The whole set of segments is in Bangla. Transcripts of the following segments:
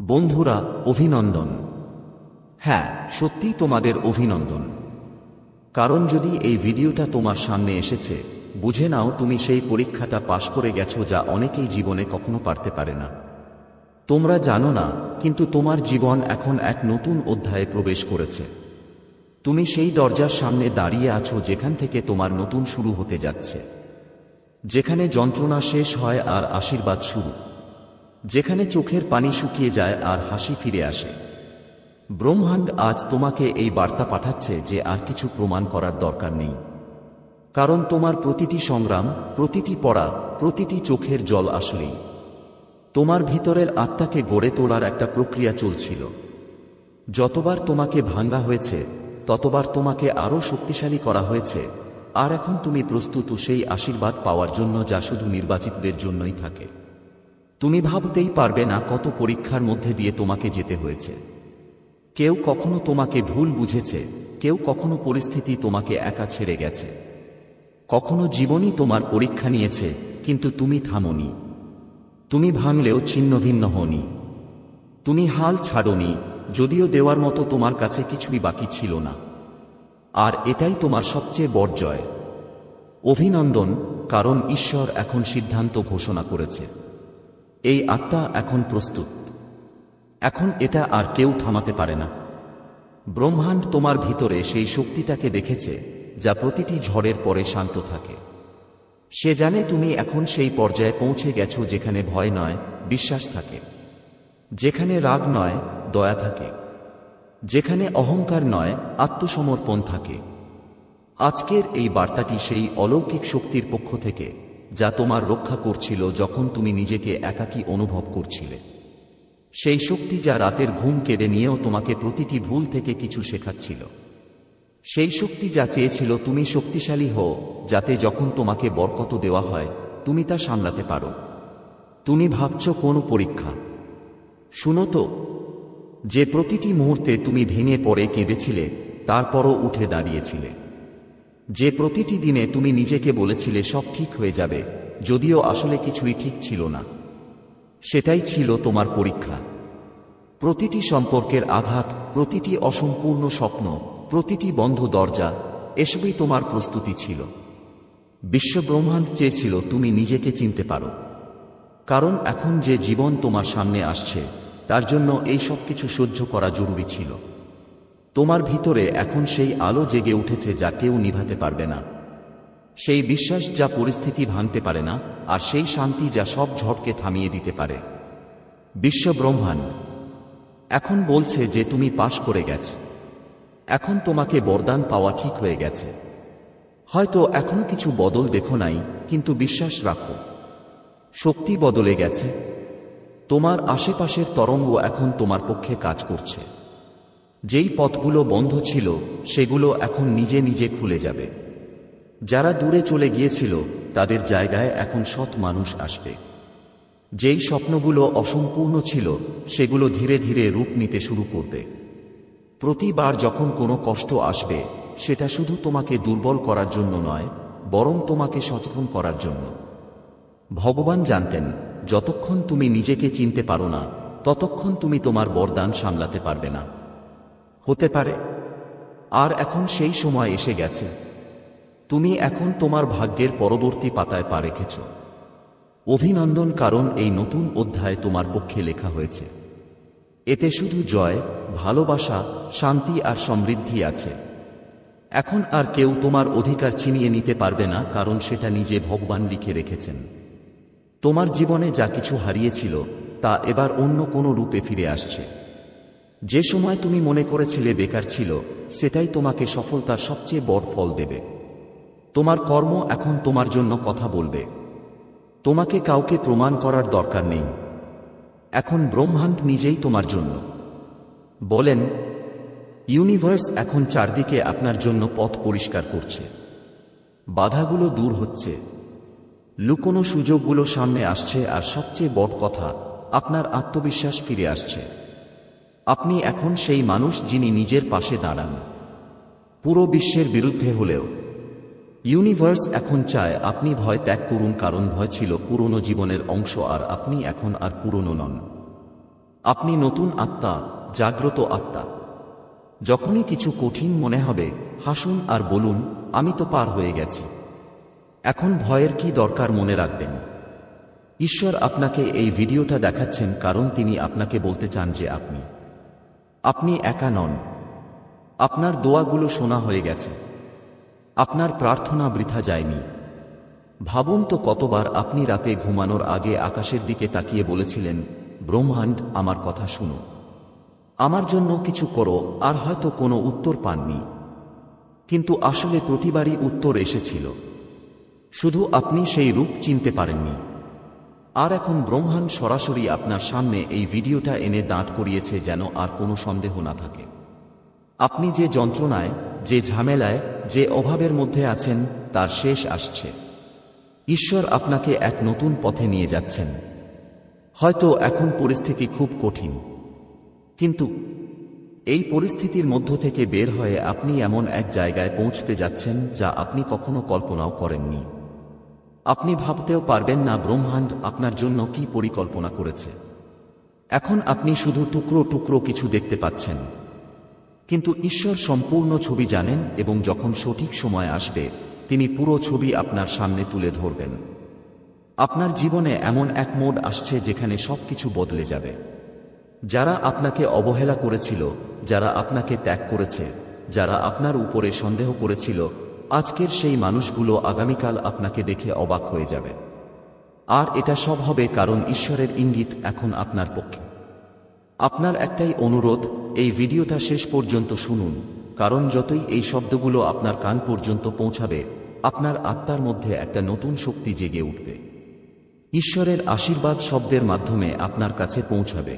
বন্ধুরা, অভিনন্দন। হ্যাঁ সত্যি তোমাদের অভিনন্দন। কারণ যদি এই ভিডিওটা তোমার সামনে এসেছে, বুঝে নাও তুমি সেই পরীক্ষাটা পাশ করে গেছো যা অনেকেই জীবনে কখনো পারতে পারে না। তোমরা জানো না, কিন্তু তোমার জীবন এখন এক নতুন অধ্যায়ে প্রবেশ করেছে। তুমি সেই দরজার সামনে দাঁড়িয়ে আছো যেখান থেকে তোমার নতুন শুরু হতে যাচ্ছে। যেখানে যন্ত্রণা শেষ হয় আর আশীর্বাদ শুরু। যেখানে চোখের পানি শুকিয়ে যায় আর হাসি ফিরে আসে। ব্রহ্মাণ্ড আজ তোমাকে এই বার্তা পাঠাচ্ছে যে আর কিছু প্রমাণ করার দরকার নেই। কারণ তোমার প্রতিটি সংগ্রাম, প্রতিটি পড়া, প্রতিটি চোখের জল আসলেই। তোমার ভিতরের আত্মাকে গড়ে তোলার একটা প্রক্রিয়া চলছিল। যতবার তোমাকে ভাঙ্গা হয়েছে, ততবার তোমাকে আরও শক্তিশালী করা হয়েছে, আর এখন তুমি প্রস্তুত সেই আশীর্বাদ পাওয়ার জন্য যা শুধু নির্বাচিতদের জন্যই থাকে। তুমি ভাবতেই পারবে না কত পরীক্ষার মধ্যে দিয়ে তোমাকে যেতে হয়েছে। কেউ কখনো তোমাকে ভুল বুঝেছে, কেউ কখনো পরিস্থিতি তোমাকে একা ছেড়ে গেছে। কখনো জীবনই তোমার পরীক্ষা নিয়েছে, কিন্তু তুমি থামনি। তুমি ভাঙলেও ছিন্ন ভিন্ন হনি তুমি হাল ছাড়নি, যদিও দেওয়ার মতো তোমার কাছে কিছুই বাকি ছিল না। আর এটাই তোমার সবচেয়ে বড় জয়। অভিনন্দন, কারণ ঈশ্বর এখন সিদ্ধান্ত ঘোষণা করেছে। এই আত্মা এখন প্রস্তুত। এখন এটা আর কেউ থামাতে পারে না। ব্রহ্মাণ্ড তোমার ভিতরে সেই শক্তিটাকে দেখেছে, যা প্রতিটি ঝড়ের পরে শান্ত থাকে। সে জানে তুমি এখন সেই পর্যায়ে পৌঁছে গেছো যেখানে ভয় নয়, বিশ্বাস থাকে। যেখানে রাগ নয়, দয়া থাকে। যেখানে অহংকার নয়, আত্মসমর্পণ থাকে। আজকের এই বার্তাটি সেই অলৌকিক শক্তির পক্ষ থেকে যা তোমার রক্ষা করছিল যখন তুমি নিজেকে একাকী অনুভব করছিলে। সেই শক্তি যা রাতের ঘুম কেড়ে নিয়েও তোমাকে প্রতিটি ভুল থেকে কিছু শেখাচ্ছিল। সেই শক্তি যা চেয়েছিল, তুমি শক্তিশালী হও, যাতে যখন তোমাকে বরকত দেওয়া হয়, তুমি তা সামলাতে পারো। তুমি ভাবছ কোন পরীক্ষা। শুনো তো, যে প্রতিটি মুহূর্তে তুমি ভেঙে পড়ে কেঁদেছিলে, তারপরও উঠে দাঁড়িয়েছিলে। যে প্রতিটি দিনে তুমি নিজেকে বলেছিলে সব ঠিক হয়ে যাবে, যদিও আসলে কিছুই ঠিক ছিল না। সেটাই ছিল তোমার পরীক্ষা। প্রতিটি সম্পর্কের আঘাত, প্রতিটি অসম্পূর্ণ স্বপ্ন, প্রতিটি বন্ধ দরজা, এসবই তোমার প্রস্তুতি ছিল। বিশ্বব্রহ্মাণ্ড চেয়েছিল তুমি নিজেকে চিনতে পারো। কারণ এখন যে জীবন তোমার সামনে আসছে, তার জন্য এই সব কিছু সহ্য করা জরুরি ছিল। তোমার ভিতরে এখন সেই আলো জেগে উঠেছে যা কেউ নিভাতে পারবে না। সেই বিশ্বাস যা পরিস্থিতি ভাঙতে পারে না, আর সেই শান্তি যা সব ঝড়কে থামিয়ে দিতে পারে। বিশ্ব ব্রহ্মাণ্ড এখন বলছে যে তুমি পাশ করে গেছ। এখন তোমাকে বরদান পাওয়া ঠিক হয়ে গেছে। হয়তো এখনও কিছু বদল দেখো নাই, কিন্তু বিশ্বাস রাখো। শক্তি বদলে গেছে। তোমার আশেপাশের তরঙ্গ এখন তোমার পক্ষে কাজ করছে। যেই পথগুলো বন্ধ ছিল, সেগুলো এখন নিজে নিজে খুলে যাবে। যারা দূরে চলে গিয়েছিল, তাদের জায়গায় এখন সৎ মানুষ আসবে। যেই স্বপ্নগুলো অসম্পূর্ণ ছিল, সেগুলো ধীরে ধীরে রূপ নিতে শুরু করবে। প্রতিবার যখন কোনো কষ্ট আসবে, সেটা শুধু তোমাকে দুর্বল করার জন্য নয়, বরং তোমাকে সচেতন করার জন্য। ভগবান জানতেন, যতক্ষণ তুমি নিজেকে চিনতে পারো না, ততক্ষণ তুমি তোমার বরদান সামলাতে পারবে না। হতে পারে। আর এখন সেই সময় এসে গেছে। তুমি এখন তোমার ভাগ্যের পরবর্তী পাতায় পা রেখেছ। অভিনন্দন কারণ এই নতুন অধ্যায় তোমার পক্ষে লেখা হয়েছে। এতে শুধু জয়, ভালোবাসা, শান্তি আর সমৃদ্ধি আছে। এখন আর কেউ তোমার অধিকার ছিনিয়ে নিতে পারবে না কারণ সেটা নিজে ভগবান লিখে রেখেছেন। তোমার জীবনে যা কিছু হারিয়েছিল তা এবার অন্য কোনো রূপে ফিরে আসছে। যে সময় তুমি মনে করেছিলে বেকার ছিল, সেটাই তোমাকে সফলতার সবচেয়ে বড় ফল দেবে। তোমার কর্ম এখন তোমার জন্য কথা বলবে। তোমাকে কাউকে প্রমাণ করার দরকার নেই। এখন ব্রহ্মাণ্ড নিজেই তোমার জন্য। বলেন, ইউনিভার্স এখন চারদিকে আপনার জন্য পথ পরিষ্কার করছে। বাধাগুলো দূর হচ্ছে। লুকোনো সুযোগগুলো সামনে আসছে আর সবচেয়ে বড় কথা, আপনার আত্মবিশ্বাস ফিরে আসছে। আপনি এখন সেই মানুষ যিনি নিজের পাশে দাঁড়ান। পুরো বিশ্বের বিরুদ্ধে হলেও, ইউনিভার্স এখন চায় আপনি ভয় ত্যাগ করুন কারণ ভয় ছিল পুরনো জীবনের অংশ আর আপনি এখন আর পুরনো নন। আপনি নতুন আত্মা, জাগ্রত আত্মা। যখনই কিছু কঠিন মনে হবে, হাসুন আর বলুন, আমি তো পার হয়ে গেছি। এখন ভয়ের কি দরকার মনে রাখবেন? ঈশ্বর আপনাকে এই ভিডিওটা দেখাচ্ছেন কারণ তিনি আপনাকে বলতে চান যে আপনি আপনি একা নন। আপনার দোয়াগুলো শোনা হয়ে গেছে। আপনার প্রার্থনা বৃথা যায়নি। ভাবুন তো কতবার আপনি রাতে ঘুমানোর আগে আকাশের দিকে তাকিয়ে বলেছিলেন, ব্রহ্মাণ্ড, আমার কথা শুনো। আমার জন্য কিছু করো, আর হয়তো কোনো উত্তর পাননি। কিন্তু আসলে প্রতিবারই উত্তর এসেছিল। শুধু আপনি সেই রূপ চিনতে পারেননি। আর এখন ব্রহ্মাণ্ড সরাসরি আপনার সামনে এই ভিডিওটা এনে দাঁড় করিয়েছে যেন আর কোনো সন্দেহ না থাকে। আপনি যে যন্ত্রণায়, যে ঝামেলায়, যে অভাবের মধ্যে আছেন, তার শেষ আসছে। ঈশ্বর আপনাকে এক নতুন পথে নিয়ে যাচ্ছেন। হয়তো এখন পরিস্থিতি খুব কঠিন। কিন্তু এই পরিস্থিতির মধ্য থেকে বের হয়ে আপনি এমন এক জায়গায় পৌঁছতে যাচ্ছেন যা আপনি কখনো কল্পনাও করেননি। আপনি ভাবতেও পারবেন না ব্রহ্মাণ্ড আপনার জন্য কি পরিকল্পনা করেছে। এখন আপনি শুধু টুকরো টুকরো কিছু দেখতে পাচ্ছেন। কিন্তু ঈশ্বর সম্পূর্ণ ছবি জানেন এবং যখন সঠিক সময় আসবে, তিনি পুরো ছবি আপনার সামনে তুলে ধরবেন। আপনার জীবনে এমন এক মোড আসছে যেখানে সবকিছু বদলে যাবে। যারা আপনাকে অবহেলা করেছিল, যারা আপনাকে ত্যাগ করেছে, যারা আপনার উপরে সন্দেহ করেছিল আজকের সেই মানুষগুলো আগামীকাল আপনাকে দেখে অবাক হয়ে যাবে। আর এটা সব হবে কারণ ঈশ্বরের ইঙ্গিত এখন আপনার পক্ষে। আপনার একটাই অনুরোধ, এই ভিডিওটা শেষ পর্যন্ত শুনুন, কারণ যতই এই শব্দগুলো আপনার কান পর্যন্ত পৌঁছাবে, আপনার আত্মার মধ্যে একটা নতুন শক্তি জেগে উঠবে। ঈশ্বরের আশীর্বাদ শব্দের মাধ্যমে আপনার কাছে পৌঁছাবে।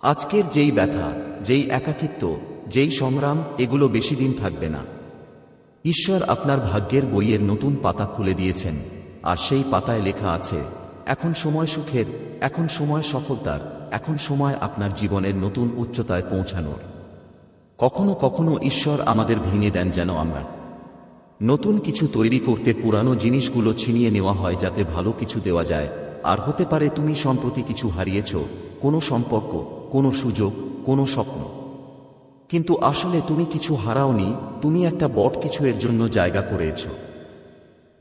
আজকের যেই ব্যথা, যেই একাকিত্ব, যেই সংগ্রাম, এগুলো বেশি দিন থাকবে না। ঈশ্বর আপনার ভাগ্যের বইয়ের নতুন পাতা খুলে দিয়েছেন, আর সেই পাতায় লেখা আছে, এখন সময় সুখের, এখন সময় সফলতার, এখন সময় আপনার জীবনের নতুন উচ্চতায় পৌঁছানোর। কখনো কখনো ঈশ্বর আমাদের ভেঙে দেন যেন আমরা। নতুন কিছু তৈরি করতে পুরানো জিনিসগুলো ছিনিয়ে নেওয়া হয় যাতে ভালো কিছু দেওয়া যায়। আর হতে পারে তুমি সম্প্রতি কিছু হারিয়েছ, কোনো সম্পর্ক, কোনো সুযোগ, কোনো স্বপ্ন। কিন্তু আসলে তুমি কিছু হারাওনি, তুমি একটা বট কিছু এর জন্য জায়গা করেছ।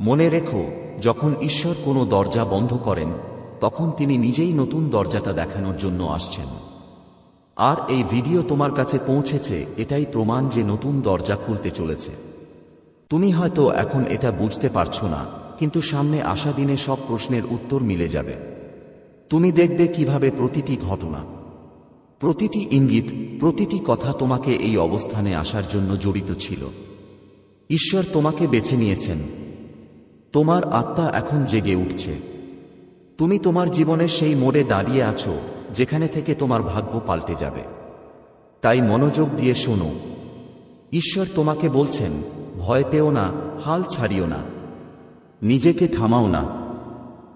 মনে রেখো, যখন ঈশ্বর কোনো দরজা বন্ধ করেন, তখন তিনি নিজেই নতুন দরজাটা দেখানোর জন্য আসছেন। আর এই ভিডিও তোমার কাছে পৌঁছেছে, এটাই প্রমাণ যে নতুন দরজা খুলতে চলেছে। তুমি হয়তো এখন এটা বুঝতে পারছ না, কিন্তু সামনে আসা দিনে সব প্রশ্নের উত্তর মিলে যাবে। তুমি দেখবে কীভাবে প্রতিটি ঘটনা। প্রতিটি ইঙ্গিত, প্রতিটি কথা তোমাকে এই অবস্থানে আসার জন্য জড়িত ছিল। ঈশ্বর তোমাকে বেছে নিয়েছেন। তোমার আত্মা এখন জেগে উঠছে। তুমি তোমার জীবনের সেই মোড়ে দাঁড়িয়ে আছো, যেখানে থেকে তোমার ভাগ্য পাল্টে যাবে। তাই মনোযোগ দিয়ে শোনো। ঈশ্বর তোমাকে বলছেন, ভয় পেও না, হাল ছাড়িও না। নিজেকে থামাও না।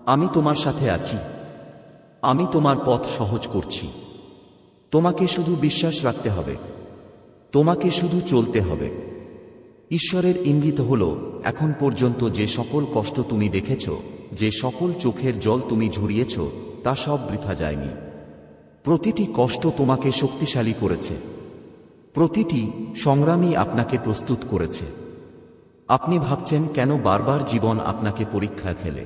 আমি তোমার সাথে আছি। আমি তোমার পথ সহজ করছি। তোমাকে শুধু বিশ্বাস রাখতে হবে। তোমাকে শুধু চলতে হবে। ঈশ্বরের ইঙ্গিত হল, এখন পর্যন্ত যে সকল কষ্ট তুমি দেখেছ, যে সকল চোখের জল তুমি ঝরিয়েছ, তা সব বৃথা যায়নি। প্রতিটি কষ্ট তোমাকে শক্তিশালী করেছে। প্রতিটি সংগ্রামই আপনাকে প্রস্তুত করেছে। আপনি ভাবছেন, কেন বারবার জীবন আপনাকে পরীক্ষায় ফেলে?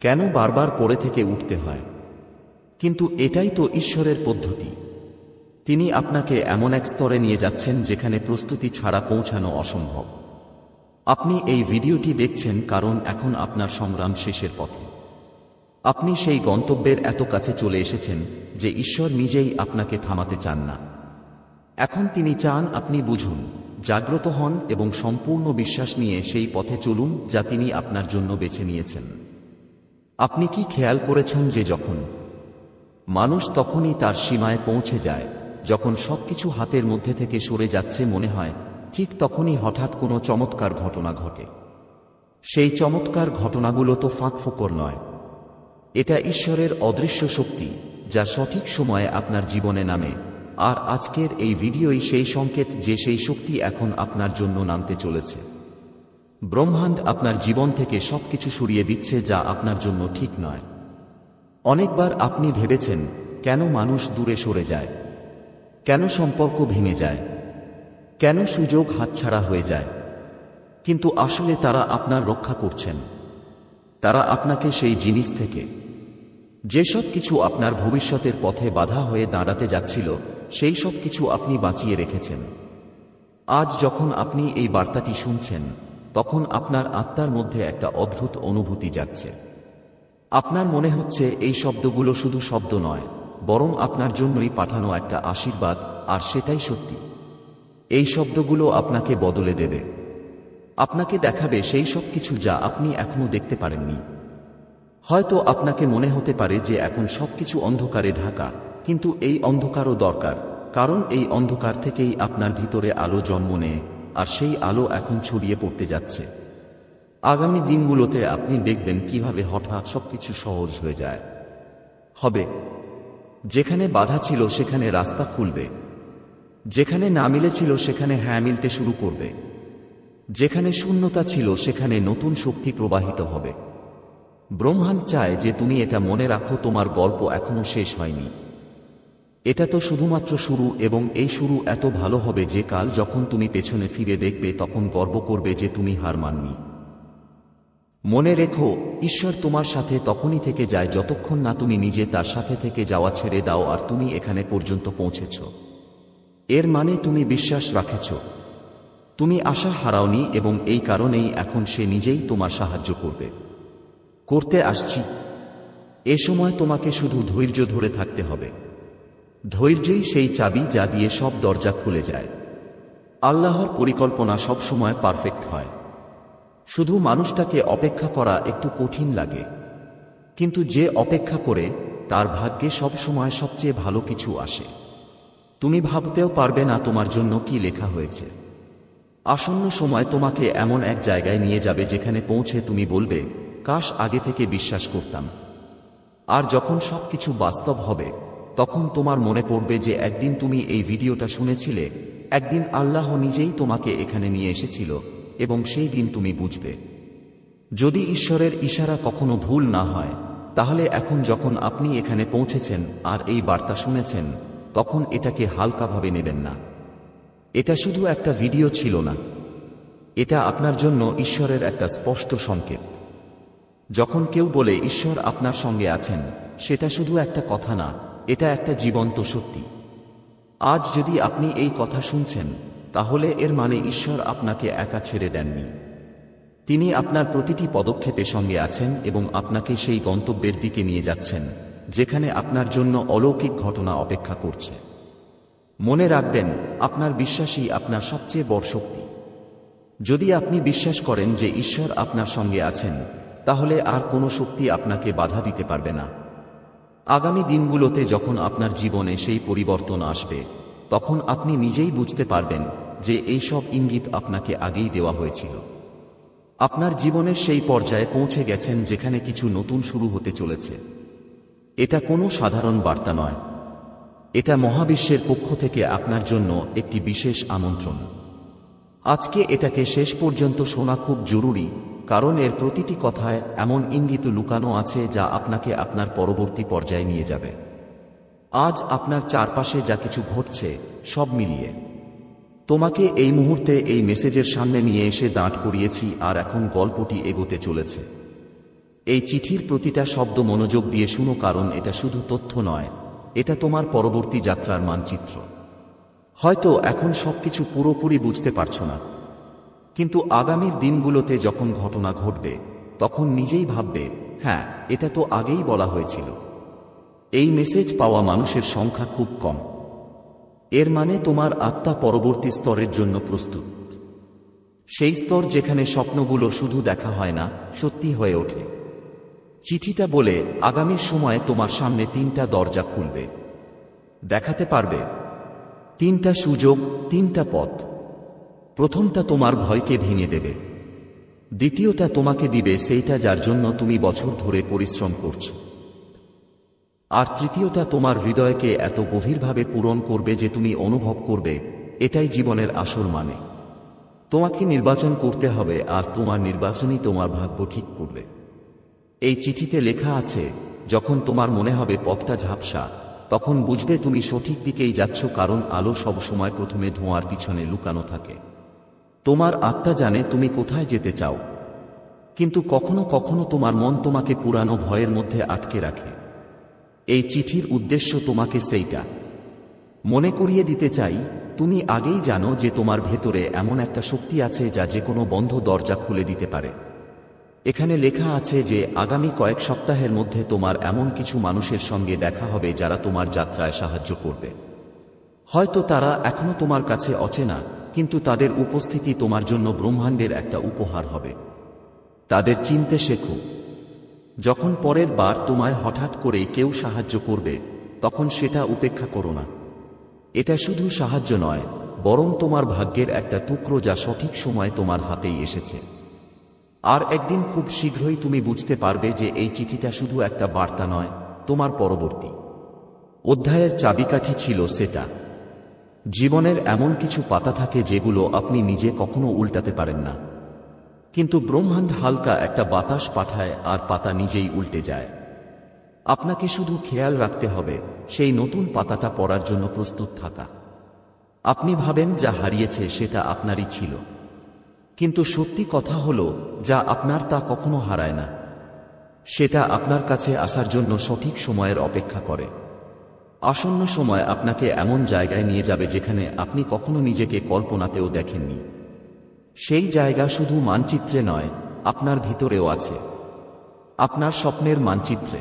কেন বারবার পড়ে থেকে উঠতে হয়? কিন্তু এটাই তো ঈশ্বরের পদ্ধতি। তিনি আপনাকে এমন এক স্তরে নিয়ে যাচ্ছেন যেখানে প্রস্তুতি ছাড়া পৌঁছানো অসম্ভব। আপনি এই ভিডিওটি দেখছেন কারণ এখন আপনার সংগ্রাম শেষের পথে। আপনি সেই গন্তব্যের এত কাছে চলে এসেছেন যে ঈশ্বর নিজেই আপনাকে থামাতে চান না। এখন তিনি চান আপনি বুঝুন, জাগ্রত হন এবং সম্পূর্ণ বিশ্বাস নিয়ে সেই পথে চলুন যা তিনি আপনার জন্য বেছে নিয়েছেন। আপনি কি খেয়াল করেছেন যে যখন মানুষ তখনই তার সীমায় পৌঁছে যায়, যখন সবকিছু হাতের মধ্যে থেকে সরে যাচ্ছে মনে হয়, ঠিক তখনই হঠাৎ কোনো চমৎকার ঘটনা ঘটে। সেই চমৎকার ঘটনাগুলো তো ফাঁক ফোকর নয়। এটা ঈশ্বরের অদৃশ্য শক্তি, যা সঠিক সময়ে আপনার জীবনে নামে, আর আজকের এই ভিডিওই সেই সংকেত যে সেই শক্তি এখন আপনার জন্য নামতে চলেছে। ব্রহ্মাণ্ড আপনার জীবন থেকে সবকিছু সরিয়ে দিচ্ছে যা আপনার জন্য ঠিক নয়। অনেকবার আপনি ভেবেছেন, কেন মানুষ দূরে সরে যায়? কেন সম্পর্ক ভেঙে যায়? কেন সুযোগ হাতছাড়া হয়ে যায়? কিন্তু আসলে তারা আপনার রক্ষা করছেন। তারা আপনাকে সেই জিনিস থেকে। যেসব কিছু আপনার ভবিষ্যতের পথে বাধা হয়ে দাঁড়াতে যাচ্ছিল, সেই সব কিছু আপনি বাঁচিয়ে রেখেছেন। আজ যখন আপনি এই বার্তাটি শুনছেন, তখন আপনার আত্মার মধ্যে একটা অদ্ভুত অনুভূতি যাচ্ছে। আপনার মনে হচ্ছে এই শব্দগুলো শুধু শব্দ নয়, বরং আপনার জন্যই পাঠানো একটা আশীর্বাদ, আর সেটাই সত্যি। এই শব্দগুলো আপনাকে বদলে দেবে। আপনাকে দেখাবে সেই সব কিছু যা আপনি এখনও দেখতে পারেননি। হয়তো আপনাকে মনে হতে পারে যে এখন সবকিছু অন্ধকারে ঢাকা, কিন্তু এই অন্ধকারও দরকার, কারণ এই অন্ধকার থেকেই আপনার ভিতরে আলো জন্ম নেয়, আর সেই আলো এখন ছড়িয়ে পড়তে যাচ্ছে। আগামী দিনগুলোতে আপনি দেখবেন কীভাবে হঠাৎ সবকিছু সহজ হয়ে যায়। হবে। যেখানে বাধা ছিল সেখানে রাস্তা খুলবে। যেখানে না মিলেছিল সেখানে হ্যাঁ মিলতে শুরু করবে। যেখানে শূন্যতা ছিল সেখানে নতুন শক্তি প্রবাহিত হবে। ব্রহ্মাণ্ড চায় যে তুমি এটা মনে রাখো, তোমার গল্প এখনও শেষ হয়নি। এটা তো শুধুমাত্র শুরু এবং এই শুরু এত ভালো হবে যে কাল যখন তুমি পেছনে ফিরে দেখবে তখন গর্ব করবে যে তুমি হার মাননি। মনে রেখো, ঈশ্বর তোমার সাথে তখনই থেকে যায় যতক্ষণ না তুমি নিজে তার সাথে থেকে যাওয়া ছেড়ে দাও আর তুমি এখানে পর্যন্ত পৌঁছেছ। এর মানে তুমি বিশ্বাস রাখেছ। তুমি আশা হারাওনি এবং এই কারণেই এখন সে নিজেই তোমার সাহায্য করবে। করতে আসছি। এ সময় তোমাকে শুধু ধৈর্য ধরে থাকতে হবে। ধৈর্যই সেই চাবি যা দিয়ে সব দরজা খুলে যায়। আল্লাহর পরিকল্পনা সবসময় পারফেক্ট হয়। শুধু মানুষটাকে অপেক্ষা করা একটু কঠিন লাগে। কিন্তু যে অপেক্ষা করে, তার ভাগ্যে সবসময় সবচেয়ে ভালো কিছু আসে। তুমি ভাবতেও পারবে না তোমার জন্য কি লেখা হয়েছে। আসন্ন সময় তোমাকে এমন এক জায়গায় নিয়ে যাবে যেখানে পৌঁছে তুমি বলবে, কাশ, আগে থেকে বিশ্বাস করতাম। আর যখন সবকিছু বাস্তব হবে, তখন তোমার মনে পড়বে যে একদিন তুমি এই ভিডিওটা শুনেছিলে, একদিন আল্লাহ নিজেই তোমাকে এখানে নিয়ে এসেছিল এবং সেই দিন তুমি বুঝবে। যদি ঈশ্বরের ইশারা কখনো ভুল না হয়, তাহলে এখন যখন আপনি এখানে পৌঁছেছেন আর এই বার্তা শুনেছেন, তখন এটাকে হালকাভাবে নেবেন না। এটা শুধু একটা ভিডিও ছিল না। এটা আপনার জন্য ঈশ্বরের একটা স্পষ্ট সংকেত। যখন কেউ বলে, ঈশ্বর আপনার সঙ্গে আছেন, সেটা শুধু একটা কথা না, এটা একটা জীবন্ত সত্যি। আজ যদি আপনি এই কথা শুনছেন তাহলে এর মানে ঈশ্বর আপনাকে একা ছেড়ে দেননি। তিনি আপনার প্রতিটি পদক্ষেপে সঙ্গে আছেন এবং আপনাকে সেই গন্তব্যের দিকে নিয়ে যাচ্ছেন, যেখানে আপনার জন্য অলৌকিক ঘটনা অপেক্ষা করছে। মনে রাখবেন, আপনার বিশ্বাসই আপনার সবচেয়ে বড় শক্তি। যদি আপনি বিশ্বাস করেন যে ঈশ্বর আপনার সঙ্গে আছেন, তাহলে আর কোনো শক্তি আপনাকে বাধা দিতে পারবে না। আগামী দিনগুলোতে যখন আপনার জীবনে সেই পরিবর্তন আসবে, তখন আপনি নিজেই বুঝতে পারবেন যে এই সব ইঙ্গিত আপনাকে আগেই দেওয়া হয়েছিল। আপনার জীবনের সেই পর্যায়ে পৌঁছে গেছেন যেখানে কিছু নতুন শুরু হতে চলেছে। এটা কোনো সাধারণ বার্তা নয়। এটা মহাবিশ্বের পক্ষ থেকে আপনার জন্য একটি বিশেষ আমন্ত্রণ। আজকে এটাকে শেষ পর্যন্ত শোনা খুব জরুরি, কারণ এর প্রতিটি কথায় এমন ইঙ্গিত লুকানো আছে যা আপনাকে আপনার পরবর্তী পর্যায়ে নিয়ে যাবে। আজ আপনার চারপাশে যা কিছু ঘটছে, সব মিলিয়ে। তোমাকে এই মুহূর্তে এই মেসেজের সামনে নিয়ে এসে দাঁড় করিয়েছি আর এখন গল্পটি এগোতে চলেছে। এই চিঠির প্রতিটা শব্দ মনোযোগ দিয়ে শুনো কারণ এটা শুধু তথ্য নয়, এটা তোমার পরবর্তী যাত্রার মানচিত্র। হয়তো এখন সবকিছু পুরোপুরি বুঝতে পারছ না। কিন্তু আগামীর দিনগুলোতে যখন ঘটনা ঘটবে, তখন নিজেই ভাববে হ্যাঁ এটা তো আগেই বলা হয়েছিল। এই মেসেজ পাওয়া মানুষের সংখ্যা খুব কম। এর মানে তোমার আত্মা পরবর্তী স্তরের জন্য প্রস্তুত। সেই স্তর যেখানে স্বপ্নগুলো শুধু দেখা হয় না, সত্যি হয়ে ওঠে। চিঠিটা বলে আগামীর সময়ে তোমার সামনে তিনটা দরজা খুলবে। দেখাতে পারবে, তিনটা সুযোগ, তিনটা পথ। প্রথমটা তোমার ভয়কে ভেঙে দেবে। দ্বিতীয়টা তোমাকে দিবে সেইটা যার জন্য তুমি বছর ধরে পরিশ্রম করছ। আর তৃতীয়টা তোমার হৃদয়কে এত গভীরভাবে পূরণ করবে যে তুমি অনুভব করবে, এটাই জীবনের আসল মানে। তোমাকে নির্বাচন করতে হবে আর তোমার নির্বাচনই তোমার ভাগ্য ঠিক করবে। এই চিঠিতে লেখা আছে, যখন তোমার মনে হবে পথটা ঝাপসা, তখন বুঝবে তুমি সঠিক দিকেই যাচ্ছ কারণ আলো সবসময় প্রথমে ধোঁয়ার পিছনে লুকানো থাকে। তোমার আত্মা জানে তুমি কোথায় যেতে চাও। কিন্তু কখনো কখনো তোমার মন তোমাকে পুরানো ভয়ের মধ্যে আটকে রাখে। এই চিঠির উদ্দেশ্য তোমাকে সেইটা। মনে করিয়ে দিতে চাই, তুমি আগেই জানো যে তোমার ভেতরে এমন একটা শক্তি আছে যা যে কোনো বন্ধ দরজা খুলে দিতে পারে। এখানে লেখা আছে যে আগামী কয়েক সপ্তাহের মধ্যে তোমার এমন কিছু মানুষের সঙ্গে দেখা হবে যারা তোমার যাত্রায় সাহায্য করবে। হয়তো তারা এখনও তোমার কাছে অচেনা, কিন্তু তাদের উপস্থিতি তোমার জন্য ব্রহ্মাণ্ডের একটা উপহার হবে। তাদের চিনতে শেখো যখন পরের বার তোমায় হঠাৎ করে কেউ সাহায্য করবে, তখন সেটা উপেক্ষা করো না। এটা শুধু সাহায্য নয়, বরং তোমার ভাগ্যের একটা টুকরো যা সঠিক সময় তোমার হাতেই এসেছে। আর একদিন খুব শীঘ্রই তুমি বুঝতে পারবে যে এই চিঠিটা শুধু একটা বার্তা নয়, তোমার পরবর্তী। অধ্যায়ের চাবিকাঠি ছিল সেটা। জীবনের এমন কিছু পাতা থাকে যেগুলো আপনি নিজে কখনো উল্টাতে পারেন না। কিন্তু ব্রহ্মাণ্ড হালকা একটা বাতাস পাঠায় আর পাতা নিজেই উল্টে যায়। আপনাকে শুধু খেয়াল রাখতে হবে, সেই নতুন পাতাটা পড়ার জন্য প্রস্তুত থাকা। আপনি ভাবেন যা হারিয়েছে সেটা আপনারই ছিল। কিন্তু সত্যি কথা হলো, যা আপনার তা কখনো হারায় না। সেটা আপনার কাছে আসার জন্য সঠিক সময়ের অপেক্ষা করে। আসন্ন সময় আপনাকে এমন জায়গায় নিয়ে যাবে যেখানে আপনি কখনো নিজেকে কল্পনাতেও দেখেননি। সেই জায়গা শুধু মানচিত্রে নয়, আপনার ভিতরেও আছে। আপনার স্বপ্নের মানচিত্রে।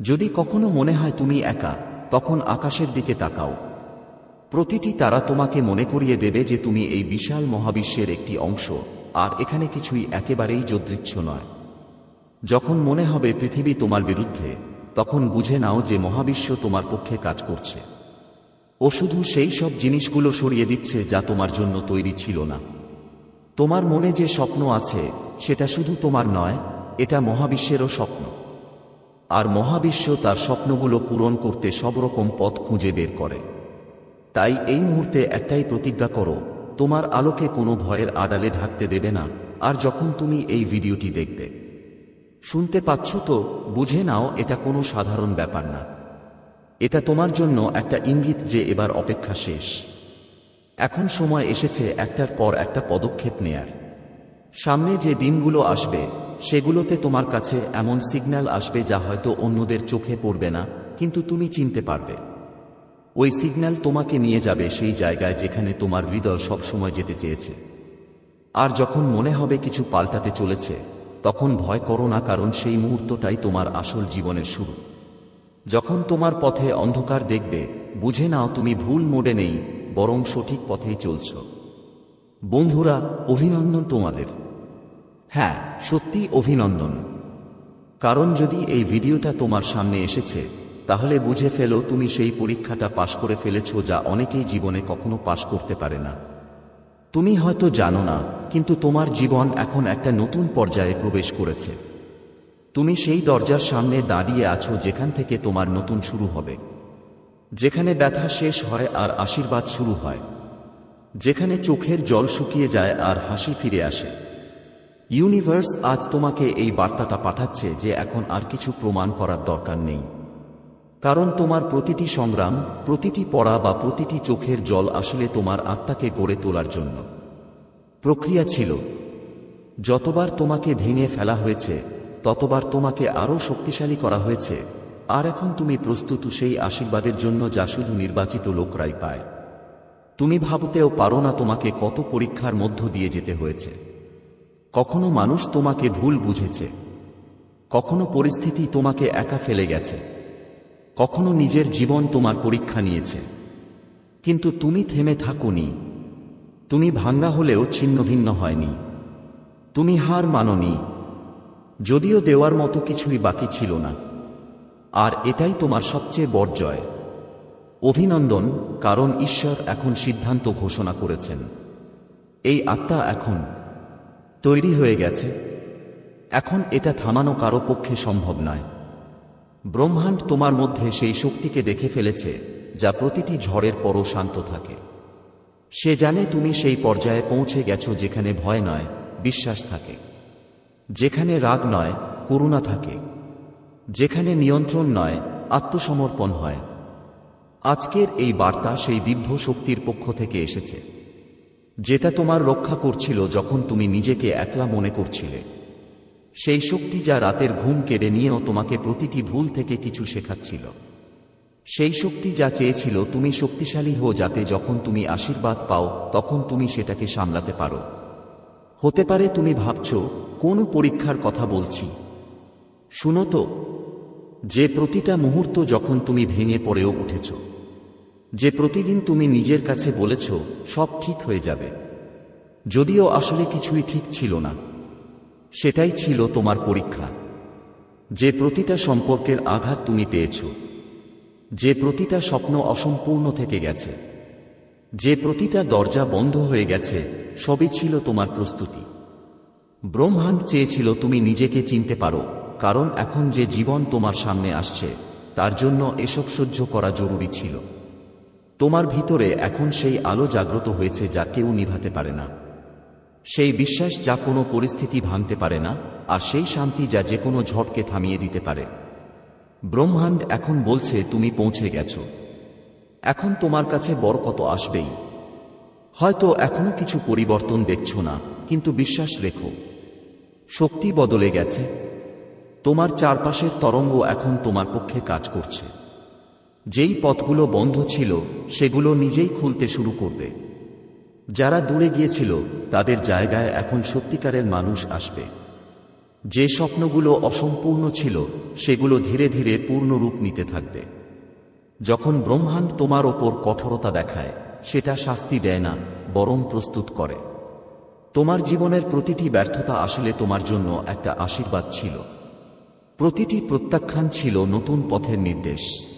যদি কখনো মনে হয় তুমি একা, তখন আকাশের দিকে তাকাও। প্রতিটি তারা তোমাকে মনে করিয়ে দেবে যে তুমি এই বিশাল মহাবিশ্বের একটি অংশ, আর এখানে কিছুই একেবারেই যদৃচ্ছ নয়। যখন মনে হবে পৃথিবী তোমার বিরুদ্ধে, তখন বুঝে নাও যে মহাবিশ্ব তোমার পক্ষে কাজ করছে। ও শুধু সেই সব জিনিসগুলো সরিয়ে দিচ্ছে যা তোমার জন্য তৈরি ছিল না। তোমার মনে যে স্বপ্ন আছে, সেটা শুধু তোমার নয়, এটা মহাবিশ্বেরও স্বপ্ন। আর মহাবিশ্ব তার স্বপ্নগুলো পূরণ করতে সব রকম পথ খুঁজে বের করে। তাই এই মুহূর্তে একটাই প্রতিজ্ঞা করো, তোমার আলোকে কোনো ভয়ের আড়ালে ঢাকতে দেবে না, আর যখন তুমি এই ভিডিওটি দেখবে। শুনতে পাচ্ছ তো, বুঝে নাও এটা কোনো সাধারণ ব্যাপার না। এটা তোমার জন্য একটা ইঙ্গিত যে এবার অপেক্ষা শেষ। এখন সময় এসেছে একটার পর একটা পদক্ষেপ নেয়ার। সামনে যে দিনগুলো আসবে, সেগুলোতে তোমার কাছে এমন সিগন্যাল আসবে যা হয়তো অন্যদের চোখে পড়বে না, কিন্তু তুমি চিনতে পারবে। ওই সিগন্যাল তোমাকে নিয়ে যাবে সেই জায়গায় যেখানে তোমার হৃদয় সবসময় যেতে চেয়েছে। আর যখন মনে হবে কিছু পাল্টাতে চলেছে, তখন ভয় করো না কারণ সেই মুহূর্তটাই তোমার আসল জীবনের শুরু। যখন তোমার পথে অন্ধকার দেখবে, বুঝে নাও তুমি ভুল মোড়ে নেই বরং সঠিক পথেই চলছ। বন্ধুরা, অভিনন্দন তোমাদের। হ্যাঁ সত্যি অভিনন্দন। কারণ যদি এই ভিডিওটা তোমার সামনে এসেছে, তাহলে বুঝে ফেলো তুমি সেই পরীক্ষাটা পাশ করে ফেলেছ যা অনেকেই জীবনে কখনো পাশ করতে পারে না। তুমি হয়তো জানো না, কিন্তু তোমার জীবন এখন একটা নতুন পর্যায়ে প্রবেশ করেছে। তুমি সেই দরজার সামনে দাঁড়িয়ে আছো যেখান থেকে তোমার নতুন শুরু হবে। যেখানে ব্যথা শেষ হয় আর আশীর্বাদ শুরু হয়। যেখানে চোখের জল শুকিয়ে যায় আর হাসি ফিরে আসে। ইউনিভার্স আজ তোমাকে এই বার্তাটা পাঠাচ্ছে যে এখন আর কিছু প্রমাণ করার দরকার নেই। কারণ তোমার প্রতিটি সংগ্রাম, প্রতিটি পড়া বা প্রতিটি চোখের জল আসলে তোমার আত্মাকে গড়ে তোলার জন্য। প্রক্রিয়া ছিল। যতবার তোমাকে ভেঙে ফেলা হয়েছে, ততবার তোমাকে আরও শক্তিশালী করা হয়েছে। আর এখন তুমি প্রস্তুত সেই আশীর্বাদের জন্য যা শুধু নির্বাচিত লোকরাই পায়। তুমি ভাবতেও পারো না তোমাকে কত পরীক্ষার মধ্য দিয়ে যেতে হয়েছে। কখনো মানুষ তোমাকে ভুল বুঝেছে। কখনো পরিস্থিতি তোমাকে একা ফেলে গেছে। কখনো নিজের জীবন তোমার পরীক্ষা নিয়েছে। কিন্তু তুমি থেমে থাকুনি। তুমি ভাঙ্গা হলেও ছিন্ন ভিন্ন হয়নি। তুমি হার মাননি। যদিও দেওয়ার মতো কিছুই বাকি ছিল না। আর এটাই তোমার সবচেয়ে বড় জয়। অভিনন্দন, কারণ ঈশ্বর এখন সিদ্ধান্ত ঘোষণা করেছেন। এই আত্মা এখন তৈরি হয়ে গেছে। এখন এটা থামানো কারও পক্ষে সম্ভব নয়। ব্রহ্মাণ্ড তোমার মধ্যে সেই শক্তিকে দেখে ফেলেছে, যা প্রতিটি ঝড়ের পরও শান্ত থাকে। সে জানে তুমি সেই পর্যায়ে পৌঁছে গেছো যেখানে ভয় নয়, বিশ্বাস থাকে। যেখানে রাগ নয়, করুণা থাকে। যেখানে নিয়ন্ত্রণ নয়, আত্মসমর্পণ হয়। আজকের এই বার্তা সেই দিব্য শক্তির পক্ষ থেকে এসেছে, যেটা তোমার রক্ষা করছিল যখন তুমি নিজেকে একলা মনে করছিলে। সেই শক্তি যা রাতের ঘুম কেড়ে নিয়েও তোমাকে প্রতিটি ভুল থেকে কিছু শেখাচ্ছিল। সেই শক্তি যা চেয়েছিল তুমি শক্তিশালী হো যাতে যখন তুমি আশীর্বাদ পাও, তখন তুমি সেটাকে সামলাতে পারো। হতে পারে তুমি ভাবছ, কোন পরীক্ষার কথা বলছি? শুনো তো যে প্রতিটা মুহূর্ত যখন তুমি ভেঙে পড়েও উঠেছ, যে প্রতিদিন তুমি নিজের কাছে বলেছ, সব ঠিক হয়ে যাবে। যদিও আসলে কিছুই ঠিক ছিল না, সেটাই ছিল তোমার পরীক্ষা। যে প্রতিটা সম্পর্কের আঘাত তুমি পেয়েছ, যে প্রতিটা স্বপ্ন অসম্পূর্ণ থেকে গেছে, যে প্রতিটা দরজা বন্ধ হয়ে গেছে, সবই ছিল তোমার প্রস্তুতি। ব্রহ্মাণ্ড চেয়েছিল তুমি নিজেকে চিনতে পারো। কারণ এখন যে জীবন তোমার সামনে আসছে, তার জন্য এসব সহ্য করা জরুরি ছিল। তোমার ভিতরে এখন সেই আলো জাগ্রত হয়েছে যা কেউ নিভাতে পারে না। সেই বিশ্বাস যা কোনো পরিস্থিতি ভাঙতে পারে না, আর সেই শান্তি যা যে কোনো ঝড়কে থামিয়ে দিতে পারে। ব্রহ্মাণ্ড এখন বলছে, তুমি পৌঁছে গেছো। এখন তোমার কাছে বড় কত আসবেই। হয়তো এখনও কিছু পরিবর্তন দেখছ না, কিন্তু বিশ্বাস রেখো। শক্তি বদলে গেছে তোমার চারপাশের তরঙ্গ এখন তোমার পক্ষে কাজ করছে। যেই পথগুলো বন্ধ ছিল, সেগুলো নিজেই খুলতে শুরু করবে। যারা দূরে গিয়েছিল, তাদের জায়গায় এখন সত্যিকারের মানুষ আসবে। যে স্বপ্নগুলো অসম্পূর্ণ ছিল, সেগুলো ধীরে ধীরে পূর্ণ রূপ নিতে থাকবে। যখন ব্রহ্মাণ্ড তোমার ওপর কঠোরতা দেখায়, সেটা শাস্তি দেয় না, বরং প্রস্তুত করে। তোমার জীবনের প্রতিটি ব্যর্থতা আসলে তোমার জন্য একটা আশীর্বাদ ছিল। প্রতিটি প্রত্যাখ্যান ছিল নতুন পথের নির্দেশ।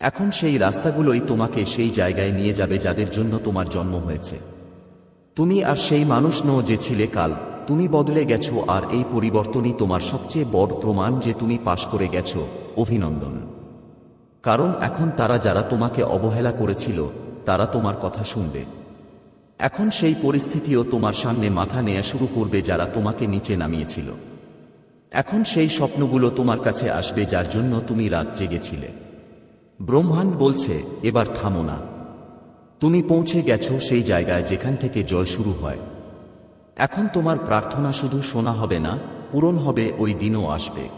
এখন সেই রাস্তাগুলোই তোমাকে সেই জায়গায় নিয়ে যাবে যাদের জন্য তোমার জন্ম হয়েছে। তুমি আর সেই মানুষ নও যে ছিলে কাল। তুমি বদলে গেছো আর এই পরিবর্তনই তোমার সবচেয়ে বড় প্রমাণ যে তুমি পাশ করে গেছো, অভিনন্দন। কারণ এখন তারা যারা তোমাকে অবহেলা করেছিল, তারা তোমার কথা শুনবে। এখন সেই পরিস্থিতিও তোমার সামনে মাথা নেয়া শুরু করবে যারা তোমাকে নিচে নামিয়েছিল। এখন সেই স্বপ্নগুলো তোমার কাছে আসবে যার জন্য তুমি রাত জেগেছিলে। ব্রহ্মাণ্ড বলছে, এবার থামো না। তুমি পৌঁছে গেছো সেই জায়গায় যেখান থেকে জয় শুরু হয়। এখন তোমার প্রার্থনা শুধু শোনা হবে না, পূরণ হবে, ওই দিনও আসবে।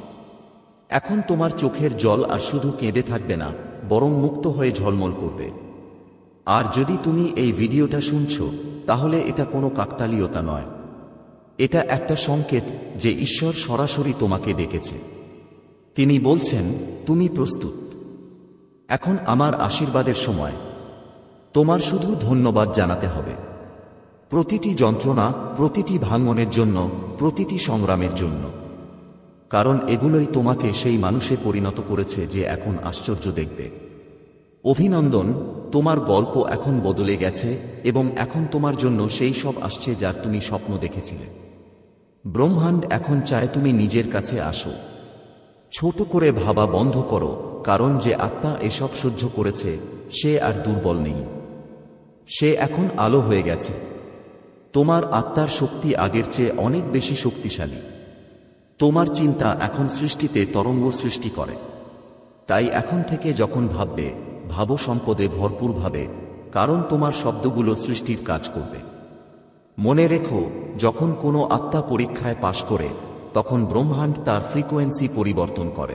এখন তোমার চোখের জল আর শুধু কেঁদে থাকবে না, বরং মুক্ত হয়ে ঝলমল করবে। আর যদি তুমি এই ভিডিওটা শুনছ, তাহলে এটা কোনো কাকতালীয়তা নয়। এটা একটা সংকেত যে ঈশ্বর সরাসরি তোমাকে ডেকেছে। তিনি বলছেন, তুমি প্রস্তুত। এখন আমার আশীর্বাদের সময়। তোমার শুধু ধন্যবাদ জানাতে হবে। প্রতিটি যন্ত্রণা, প্রতিটি ভাঙনের জন্য, প্রতিটি সংগ্রামের জন্য। কারণ এগুলোই তোমাকে সেই মানুষে পরিণত করেছে যে এখন আশ্চর্য দেখবে। অভিনন্দন, তোমার গল্প এখন বদলে গেছে এবং এখন তোমার জন্য সেই সব আসছে যার তুমি স্বপ্ন দেখেছিলে। ব্রহ্মাণ্ড এখন চায় তুমি নিজের কাছে আসো। ছোট করে ভাবা বন্ধ করো, কারণ যে আত্মা এসব সহ্য করেছে, সে আর দুর্বল নেই। সে এখন আলো হয়ে গেছে। তোমার আত্মার শক্তি আগের চেয়ে অনেক বেশি শক্তিশালী। তোমার চিন্তা এখন সৃষ্টিতে তরঙ্গ সৃষ্টি করে। তাই এখন থেকে যখন ভাববে ভাবো সম্পদে ভরপুরভাবে, কারণ তোমার শব্দগুলো সৃষ্টির কাজ করবে। মনে রেখো, যখন কোনো আত্মা পরীক্ষায় পাশ করে, তখন ব্রহ্মাণ্ড তার ফ্রিকোয়েন্সি পরিবর্তন করে।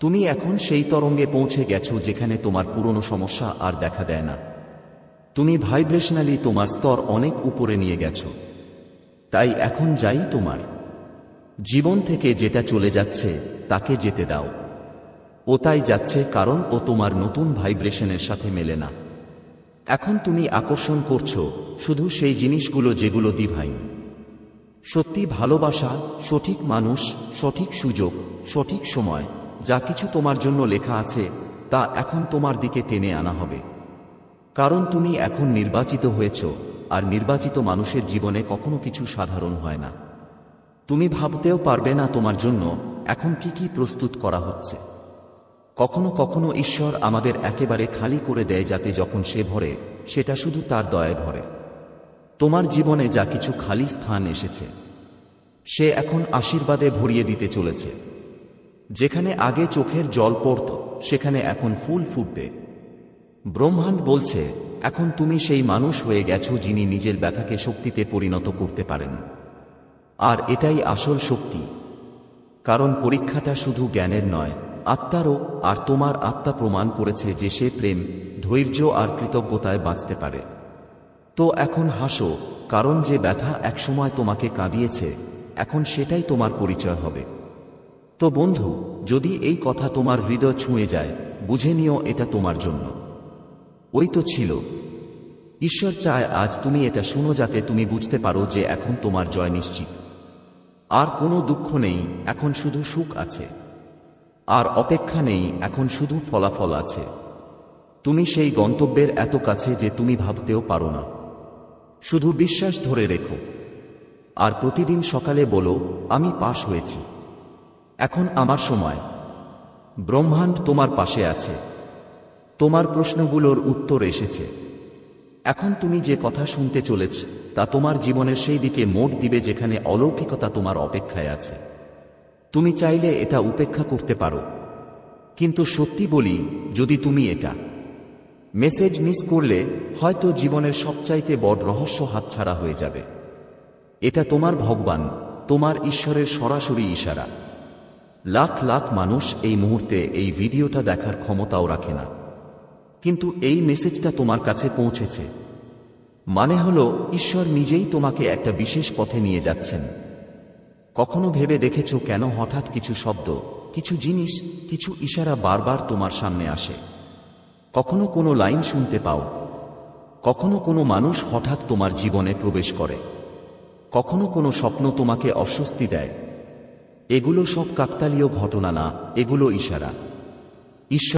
তুমি এখন সেই তরঙ্গে পৌঁছে গেছো যেখানে তোমার পুরনো সমস্যা আর দেখা দেয় না। তুমি ভাইব্রেশনালি তোমার স্তর অনেক উপরে নিয়ে গেছো। তাই এখন যাই তোমার। জীবন থেকে যেটা চলে যাচ্ছে, তাকে যেতে দাও। ও তাই যাচ্ছে কারণ ও তোমার নতুন ভাইব্রেশনের সাথে মেলে না। এখন তুমি আকর্ষণ করছ, শুধু সেই জিনিসগুলো যেগুলো দিভাইন সত্যি ভালোবাসা, সঠিক মানুষ, সঠিক সুযোগ, সঠিক সময়, যা কিছু তোমার জন্য লেখা আছে, তা এখন তোমার দিকে টেনে আনা হবে। কারণ তুমি এখন নির্বাচিত হয়েছ, আর নির্বাচিত মানুষের জীবনে কখনো কিছু সাধারণ হয় না। তুমি ভাবতেও পারবে না তোমার জন্য এখন কি কি প্রস্তুত করা হচ্ছে। কখনো কখনো ঈশ্বর আমাদের একেবারে খালি করে দেয় যাতে যখন সে ভরে, সেটা শুধু তার দয়ায় ভরে। তোমার জীবনে যা কিছু খালি স্থান এসেছে, সে এখন আশীর্বাদে ভরিয়ে দিতে চলেছে। যেখানে আগে চোখের জল পড়ত, সেখানে এখন ফুল ফুটবে। ব্রহ্মাণ্ড বলছে, এখন তুমি সেই মানুষ হয়ে গেছো যিনি নিজের ব্যথাকে শক্তিতে পরিণত করতে পারেন। আর এটাই আসল শক্তি, কারণ পরীক্ষাটা শুধু জ্ঞানের নয় আত্মারও আর তোমার আত্মা প্রমাণ করেছে যে সে প্রেম, ধৈর্য আর কৃতজ্ঞতায় বাঁচতে পারে। তো এখন হাসো, কারণ যে ব্যথা একসময় তোমাকে কাঁদিয়েছে, এখন সেটাই তোমার পরিচয় হবে। তো বন্ধু, যদি এই কথা তোমার হৃদয় ছুঁয়ে যায়, বুঝে নিও এটা তোমার জন্য। ওই তো ছিল। ঈশ্বর চায় আজ তুমি এটা শুনো যাতে তুমি বুঝতে পারো যে এখন তোমার জয় নিশ্চিত। আর কোনো দুঃখ নেই, এখন শুধু সুখ আছে। আর অপেক্ষা নেই, এখন শুধু ফলাফল আছে। তুমি সেই গন্তব্যের এত কাছে যে তুমি ভাবতেও পারো না। শুধু বিশ্বাস ধরে রেখো। আর প্রতিদিন সকালে বলো, আমি পাশ হয়েছি। এখন আমার সময়। ব্রহ্মাণ্ড তোমার পাশে আছে। তোমার প্রশ্নগুলোর উত্তর এসেছে। এখন তুমি যে কথা শুনতে চলেছ, তা তোমার জীবনের সেই দিকে মোট দিবে যেখানে অলৌকিকতা তোমার অপেক্ষায় আছে। তুমি চাইলে এটা উপেক্ষা করতে পারো। কিন্তু সত্যি বলি, যদি তুমি এটা মেসেজ মিস করলে, হয়তো জীবনের সবচাইতে বড় রহস্য হাতছাড়া হয়ে যাবে। এটা তোমার ভগবান, তোমার ঈশ্বরের সরাসরি ইশারা। লাখ লাখ মানুষ এই মুহূর্তে এই ভিডিওটা দেখার ক্ষমতাও রাখে না। কিন্তু এই মেসেজটা তোমার কাছে পৌঁছেছে। মানে হলো, ঈশ্বর নিজেই তোমাকে একটা বিশেষ পথে নিয়ে যাচ্ছেন। কখনো ভেবে দেখেছ কেন হঠাৎ কিছু শব্দ, কিছু জিনিস, কিছু ইশারা বারবার তোমার সামনে আসে? কখনো কোনো লাইন শুনতে পাও? কখনো কোনো মানুষ হঠাৎ তোমার জীবনে প্রবেশ করে? কখনো কোনো স্বপ্ন তোমাকে অস্বস্তি দেয়? এগুলো সব কাকতালীয় ঘটনা না, এগুলো ইশারা। ঈশ্বর